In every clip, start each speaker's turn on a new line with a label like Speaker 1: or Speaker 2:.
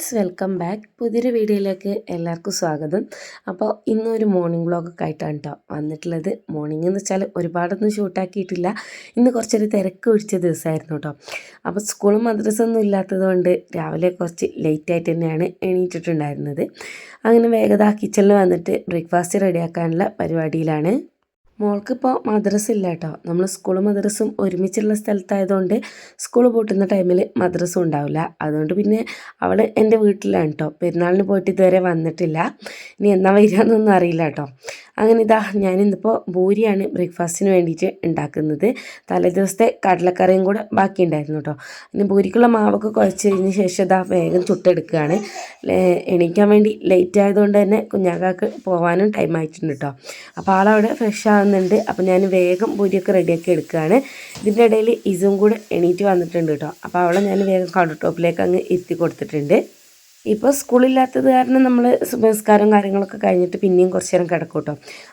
Speaker 1: Friends welcome back. പുതിയൊരു വീഡിയോയിലേക്ക് എല്ലാവർക്കും സ്വാഗതം. അപ്പോൾ ഇന്നൊരു മോർണിംഗ് വ്ളോഗൊക്കെ ആയിട്ടാണ് കേട്ടോ വന്നിട്ടുള്ളത്. മോർണിംഗ് എന്ന് വെച്ചാൽ ഒരുപാടൊന്നും ഷൂട്ടാക്കിയിട്ടില്ല. ഇന്ന് കുറച്ചൊരു തിരക്ക് പിടിച്ച ദിവസമായിരുന്നു കേട്ടോ അപ്പോൾ സ്കൂളും മദ്രസൊന്നും ഇല്ലാത്തത് കൊണ്ട് രാവിലെ കുറച്ച് ലേറ്റായിട്ട് തന്നെയാണ് എണീറ്റിട്ടുണ്ടായിരുന്നത്. അങ്ങനെ വേഗത കിച്ചണിൽ വന്നിട്ട് ബ്രേക്ക്ഫാസ്റ്റ് റെഡിയാക്കാനുള്ള പരിപാടിയിലാണ്. മോൾക്കിപ്പോൾ മദ്രസ ഇല്ല കേട്ടോ നമ്മൾ സ്കൂളും മദ്രസും ഒരുമിച്ചുള്ള സ്ഥലത്തായതുകൊണ്ട് സ്കൂൾ പൂട്ടുന്ന ടൈമിൽ മദ്രസ ഉണ്ടാവില്ല. അതുകൊണ്ട് പിന്നെ അവൾ എന്റെ വീട്ടിലാണ് കേട്ടോ പെരുന്നാളിന് പോയിട്ട് ഇതുവരെ വന്നിട്ടില്ല. ഇനി എന്നാ വരികയെന്നൊന്നും അറിയില്ല കേട്ടോ അങ്ങനെ ഇതാ ഞാനിന്നിപ്പോൾ ഭൂരിയാണ് ബ്രേക്ക്ഫാസ്റ്റിന് വേണ്ടിയിട്ട് ഉണ്ടാക്കുന്നത് തലേ ദിവസത്തെ കടലക്കറിയും കൂടെ ബാക്കി ഉണ്ടായിരുന്നു കേട്ടോ ഇനി ഭൂരിക്കുള്ള മാവൊക്കെ കുഴച്ച് കഴിഞ്ഞ ശേഷം ഇതാ വേഗം ചുട്ടെടുക്കുകയാണ് എണീക്കാൻ വേണ്ടി ലേറ്റ് ആയതുകൊണ്ട് തന്നെ കുഞ്ഞാക്കാക്ക് പോകാനും ടൈം ആയിട്ടുണ്ട് കേട്ടോ അപ്പോൾ ആളവിടെ ഫ്രഷ് ആവുന്നുണ്ട്. അപ്പോൾ ഞാൻ വേഗം ഭൂരിയൊക്കെ റെഡിയാക്കി എടുക്കുകയാണ് ഇതിന്റെ ഇടയിൽ ഇസും കൂടെ എണീറ്റ് വന്നിട്ടുണ്ട് കേട്ടോ അപ്പോൾ അവളെ ഞാൻ വേഗം കൗണ്ടർ ടോപ്പിലേക്ക് അങ്ങ് എത്തി കൊടുത്തിട്ടുണ്ട്. ഇപ്പോൾ സ്കൂളില്ലാത്തത് കാരണം നമ്മൾ സംസ്കാരം കാര്യങ്ങളൊക്കെ കഴിഞ്ഞിട്ട് പിന്നെയും കുറച്ച് നേരം കിടക്കും കേട്ടോ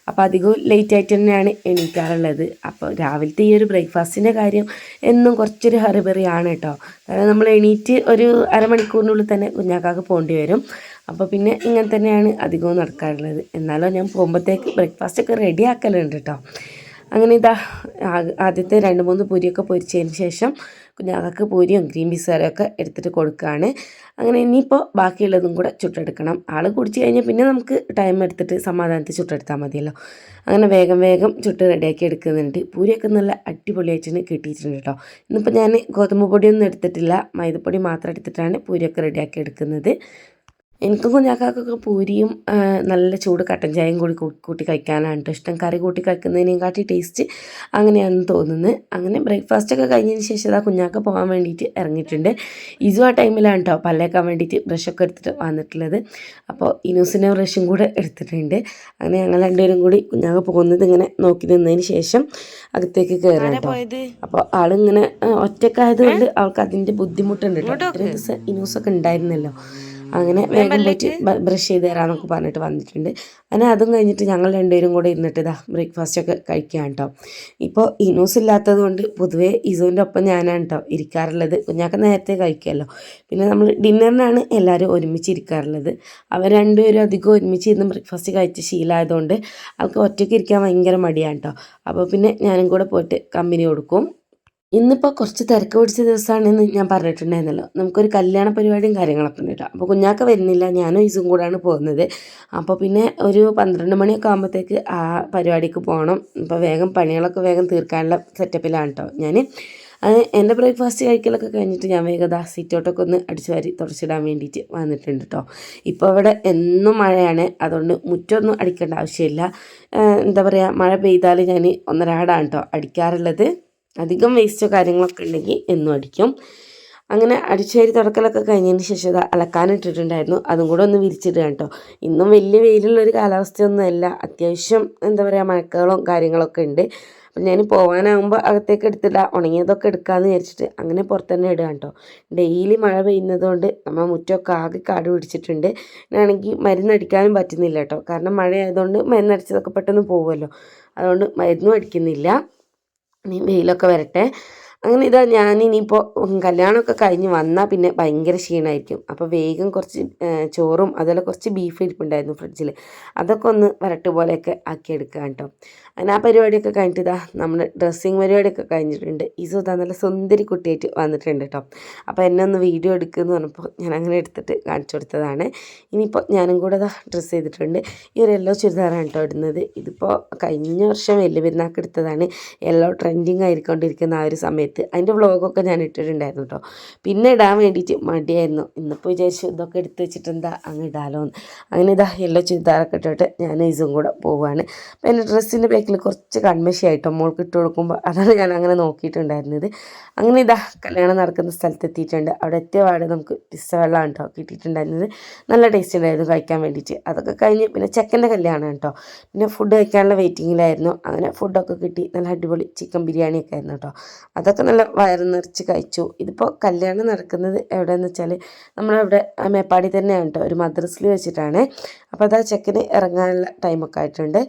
Speaker 1: അപ്പോൾ അധികവും ലേറ്റ് ആയിട്ട് തന്നെയാണ് എണീക്കാറുള്ളത്. അപ്പോൾ രാവിലത്തെ ഈ ഒരു ബ്രേക്ക്ഫാസ്റ്റിന്റെ കാര്യം എന്നും കുറച്ചൊരു ഹറിബറിയാണ് കേട്ടോ കാരണം നമ്മൾ എണീറ്റ് ഒരു അരമണിക്കൂറിനുള്ളിൽ തന്നെ കുഞ്ഞാക്കാക്ക് പോകേണ്ടി വരും. അപ്പോൾ പിന്നെ ഇങ്ങനെ തന്നെയാണ് അധികവും നടക്കാറുള്ളത്. എന്നാലോ ഞാൻ പോകുമ്പോഴത്തേക്ക് ബ്രേക്ക്ഫാസ്റ്റൊക്കെ റെഡി ആക്കലുണ്ട് കേട്ടോ അങ്ങനെ ഇതാ ആദ്യത്തെ രണ്ട് മൂന്ന് പൊരിയൊക്കെ പൊരിച്ചതിന് ശേഷം കുഞ്ഞാകൾക്ക് പൂരിയും ഗ്രീൻ പീസുകാരും ഒക്കെ എടുത്തിട്ട് കൊടുക്കുകയാണ്. അങ്ങനെ ഇനിയിപ്പോൾ ബാക്കിയുള്ളതും കൂടെ ചുട്ടെടുക്കണം. ആൾ കുടിച്ച് കഴിഞ്ഞാൽ പിന്നെ നമുക്ക് ടൈം എടുത്തിട്ട് സമാധാനത്തിൽ ചുട്ടെടുത്താൽ മതിയല്ലോ. അങ്ങനെ വേഗം വേഗം ചുട്ട് റെഡിയാക്കി എടുക്കുന്നുണ്ട്. പൂരിയൊക്കെ നല്ല അടിപൊളിയായിട്ടാണ് കിട്ടിയിട്ടുണ്ട് കേട്ടോ ഇന്നിപ്പോൾ ഞാൻ ഗോതമ്പ് പൊടിയൊന്നും എടുത്തിട്ടില്ല. മൈദപ്പൊടി മാത്രം എടുത്തിട്ടാണ് പൂരിയൊക്കെ റെഡിയാക്കി എടുക്കുന്നത്. എനിക്കും കുഞ്ഞാക്കാക്കൊക്കെ പൂരിയും നല്ല ചൂട് കട്ടൻ ചായയും കൂടി കൂട്ടി കഴിക്കാനാണ് ഇഷ്ടം. കറി കൂട്ടി കഴിക്കുന്നതിനേക്കാട്ടി ടേസ്റ്റ് അങ്ങനെയാണെന്ന് തോന്നുന്നത് അങ്ങനെ ബ്രേക്ക്ഫാസ്റ്റ് ഒക്കെ കഴിഞ്ഞതിന് ശേഷം അതാ കുഞ്ഞാക്ക പോകാൻ വേണ്ടിയിട്ട് ഇറങ്ങിയിട്ടുണ്ട്. ഇസു ആ ടൈമിലാണ് കേട്ടോ പല്ലേക്കാൻ വേണ്ടിയിട്ട് ബ്രഷൊക്കെ എടുത്തിട്ട് വന്നിട്ടുള്ളത്. അപ്പോൾ ഇനൂസിന്റെ ബ്രഷും കൂടെ എടുത്തിട്ടുണ്ട്. അങ്ങനെ ഞങ്ങൾ രണ്ടുപേരും കൂടി കുഞ്ഞാക്ക പോകുന്നത് ഇങ്ങനെ നോക്കി നിന്നതിന് ശേഷം അകത്തേക്ക് കയറാൻ കേട്ടോ അപ്പോൾ ആളിങ്ങനെ ഒറ്റക്കായതുകൊണ്ട് അവൾക്ക് അതിന്റെ ബുദ്ധിമുട്ടുണ്ട് കേട്ടോ ഇത്രയും ദിവസം ഇനൂസൊക്കെ ഉണ്ടായിരുന്നല്ലോ. അങ്ങനെ വേഗം പറ്റി ബ്രഷ് ചെയ്ത് തരാമെന്നൊക്കെ പറഞ്ഞിട്ട് വന്നിട്ടുണ്ട്. അങ്ങനെ അതും കഴിഞ്ഞിട്ട് ഞങ്ങൾ രണ്ടുപേരും കൂടെ ഇരുന്നിട്ട് ഇതാ ബ്രേക്ക്ഫാസ്റ്റ് ഒക്കെ കഴിക്കുകയാണ് കേട്ടോ ഇപ്പോൾ ഇനൂസ് ഇല്ലാത്തത് കൊണ്ട് പൊതുവേ ഇസുവിന്റെ ഒപ്പം ഞാനാണ് കേട്ടോ ഇരിക്കാറുള്ളത്. കുഞ്ഞാക്ക നേരത്തെ കഴിക്കുമല്ലോ പിന്നെ നമ്മൾ ഡിന്നറിനാണ് എല്ലാവരും ഒരുമിച്ച് ഇരിക്കാറുള്ളത്. അവർ രണ്ടുപേരും അധികം ഒരുമിച്ച് ഇരുന്ന് ബ്രേക്ക്ഫാസ്റ്റ് കഴിച്ച് ശീലമായതുകൊണ്ട് ആൾക്ക് ഒറ്റയ്ക്ക് ഇരിക്കാൻ ഭയങ്കര മടിയാണ് കേട്ടോ അപ്പോൾ പിന്നെ ഞാനും കൂടെ പോയിട്ട് കമ്പനി കൊടുക്കും. ഇന്നിപ്പോൾ കുറച്ച് തിരക്ക് പിടിച്ച ദിവസമാണെന്ന് ഞാൻ പറഞ്ഞിട്ടുണ്ടായിരുന്നല്ലോ. നമുക്കൊരു കല്യാണ പരിപാടിയും കാര്യങ്ങളൊക്കെ ഉണ്ട് കേട്ടോ. അപ്പോൾ കുഞ്ഞാക്ക വരുന്നില്ല ഞാനും ഇസും കൂടാണ് പോകുന്നത്. അപ്പോൾ പിന്നെ ഒരു പന്ത്രണ്ട് മണിയൊക്കെ ആകുമ്പോഴത്തേക്ക് ആ പരിപാടിക്ക് പോകണം. അപ്പോൾ വേഗം പണികളൊക്കെ വേഗം തീർക്കാനുള്ള സെറ്റപ്പിലാണ് കേട്ടോ ഞാൻ അത് എന്റെ ബ്രേക്ക്ഫാസ്റ്റ് കഴിക്കലൊക്കെ കഴിഞ്ഞിട്ട് ഞാൻ വേഗം ആ സീറ്റോട്ടൊക്കെ ഒന്ന് അടിച്ചു വാരി തുടച്ചിടാൻ വേണ്ടിയിട്ട് വന്നിട്ടുണ്ട് കേട്ടോ ഇപ്പോൾ ഇവിടെ എന്നും മഴയാണ്. അതുകൊണ്ട് മുറ്റമൊന്നും അടിക്കേണ്ട ആവശ്യമില്ല. എന്താ പറയുക മഴ പെയ്താൽ ഞാൻ ഒന്നരാടാണ് കേട്ടോ അടിക്കാറുള്ളത്. അധികം വേസ്റ്റോ കാര്യങ്ങളൊക്കെ ഉണ്ടെങ്കിൽ എന്നും അടിക്കും. അങ്ങനെ അടിച്ചേരി തുടക്കലൊക്കെ കഴിഞ്ഞതിന് ശേഷം അത് അലക്കാനിട്ടിട്ടുണ്ടായിരുന്നു അതും കൂടെ ഒന്ന് വിരിച്ചിടുക കേട്ടോ ഇന്നും വലിയ വെയിലുള്ളൊരു കാലാവസ്ഥയൊന്നുമല്ല അത്യാവശ്യം എന്താ പറയുക മഴക്കുകളും കാര്യങ്ങളൊക്കെ ഉണ്ട്. അപ്പം ഞാൻ പോകാനാകുമ്പോൾ അകത്തേക്ക് എടുത്തില്ല ഉണങ്ങിയതൊക്കെ എടുക്കാമെന്ന് വിചാരിച്ചിട്ട് അങ്ങനെ പുറത്ത് തന്നെ ഇടുക കേട്ടോ ഡെയിലി മഴ പെയ്യുന്നതുകൊണ്ട് നമ്മൾ മുറ്റമൊക്കെ ആകെ കാട് പിടിച്ചിട്ടുണ്ട്. ആണെങ്കിൽ മരുന്നടിക്കാനും പറ്റുന്നില്ല കേട്ടോ കാരണം മഴ ആയതുകൊണ്ട് മരുന്നടിച്ചതൊക്കെ പെട്ടെന്ന് പോകുമല്ലോ അതുകൊണ്ട് മരുന്നും അടിക്കുന്നില്ല. ഇനി വെയിലൊക്കെ വരട്ടെ. അങ്ങനെ ഇതാ ഞാൻ ഇനിയിപ്പോൾ കല്യാണമൊക്കെ കഴിഞ്ഞ് വന്നാൽ പിന്നെ ഭയങ്കര ക്ഷീണമായിരിക്കും അപ്പോൾ വേഗം കുറച്ച് ചോറും അതുപോലെ കുറച്ച് ബീഫ് ഇരിപ്പുണ്ടായിരുന്നു ഫ്രിഡ്ജിൽ അതൊക്കെ ഒന്ന് വരട്ട് പോലെയൊക്കെ ആക്കിയെടുക്കുക കേട്ടോ അങ്ങനെ ആ പരിപാടിയൊക്കെ കഴിഞ്ഞിട്ട് ഇതാ നമ്മുടെ ഡ്രസ്സിങ് പരിപാടിയൊക്കെ കഴിഞ്ഞിട്ടുണ്ട്. ഈസു ഇതാ നല്ല സുന്ദരി കുട്ടിയായിട്ട് വന്നിട്ടുണ്ട് കേട്ടോ. അപ്പോൾ എന്നെ ഒന്ന് വീഡിയോ എടുക്കുമെന്ന് പറഞ്ഞപ്പോൾ ഞാൻ അങ്ങനെ എടുത്തിട്ട് കാണിച്ചു കൊടുത്തതാണ്. ഇനിയിപ്പോൾ ഞാനും കൂടെ ഇതാ ഡ്രസ്സ് ചെയ്തിട്ടുണ്ട്. ഈ ഒരു യെല്ലോ ചുരിദാറാണ് കേട്ടോ ഇടുന്നത്. ഇതിപ്പോൾ കഴിഞ്ഞ വർഷം വലിയ പെരുന്നാൾക്ക് എടുത്തതാണ്. യെല്ലോ ട്രെൻഡിങ് ആയിക്കൊണ്ടിരിക്കുന്ന ആ ഒരു സമയത്ത്. അതിന്റെ വ്ളോഗൊക്കെ ഞാൻ ഇട്ടിട്ടുണ്ടായിരുന്നു കേട്ടോ. പിന്നെ ഇടാൻ വേണ്ടിയിട്ട് മടിയായിരുന്നു. ഇന്നിപ്പോൾ വിചാരിച്ചു ഇതൊക്കെ എടുത്ത് വെച്ചിട്ട് അങ്ങ് ഇടാലോ അങ്ങനെ ഇതാ യെല്ലോ ചുരിദാറൊക്കെ ഇട്ടിട്ട് ഞാൻ ഇസും കൂടെ പോവുകയാണ് അപ്പോൾ എന്റെ ഡ്രസ്സിന്റെ ബാക്കിൽ കുറച്ച് കൺമശിയായിട്ടോ മോൾക്ക് ഇട്ട് കൊടുക്കുമ്പോൾ അതാണ് ഞാൻ അങ്ങനെ നോക്കിയിട്ടുണ്ടായിരുന്നത്. അങ്ങനെ ഇതാ കല്യാണം നടക്കുന്ന സ്ഥലത്ത് എത്തിയിട്ടുണ്ട്. അവിടെ എത്തിയ പാട് നമുക്ക് പിസ്സ വെള്ളമാണ് കേട്ടോ കിട്ടിയിട്ടുണ്ടായിരുന്നത്. നല്ല ടേസ്റ്റ് ഉണ്ടായിരുന്നു കഴിക്കാൻ വേണ്ടിയിട്ട്. അതൊക്കെ കഴിഞ്ഞ് പിന്നെ ചെക്കന്റെ കല്യാണം കേട്ടോ പിന്നെ ഫുഡ് കഴിക്കാനുള്ള വെയിറ്റിങ്ങിലായിരുന്നു അങ്ങനെ ഫുഡൊക്കെ കിട്ടി. നല്ല അടിപൊളി ചിക്കൻ ബിരിയാണി ഒക്കെ ആയിരുന്നു കേട്ടോ അതൊക്കെ നല്ല വയറ് നിറച്ച് കഴിച്ചു. ഇതിപ്പോൾ കല്യാണം നടക്കുന്നത് എവിടെയെന്ന് വെച്ചാൽ നമ്മളവിടെ മേപ്പാടി തന്നെയാണ് കേട്ടോ ഒരു മദ്രസിൽ വെച്ചിട്ടാണ്. അപ്പോൾ അതാ ചെക്കന് ഇറങ്ങാനുള്ള ടൈമൊക്കെ ആയിട്ടുണ്ട്.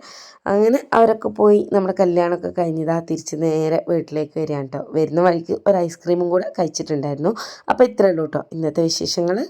Speaker 1: അങ്ങനെ അവരൊക്കെ പോയി നമ്മുടെ കല്യാണമൊക്കെ കഴിഞ്ഞതാ തിരിച്ച് നേരെ വീട്ടിലേക്ക് വരികയാണ് കേട്ടോ. വരുന്ന വഴിക്ക് ഒരു ഐസ്ക്രീമും കൂടെ കഴിച്ചിട്ടുണ്ടായിരുന്നു. അപ്പോൾ ഇത്രയേ ഉള്ളൂ കേട്ടോ. ഇന്നത്തെ വിശേഷങ്ങൾ.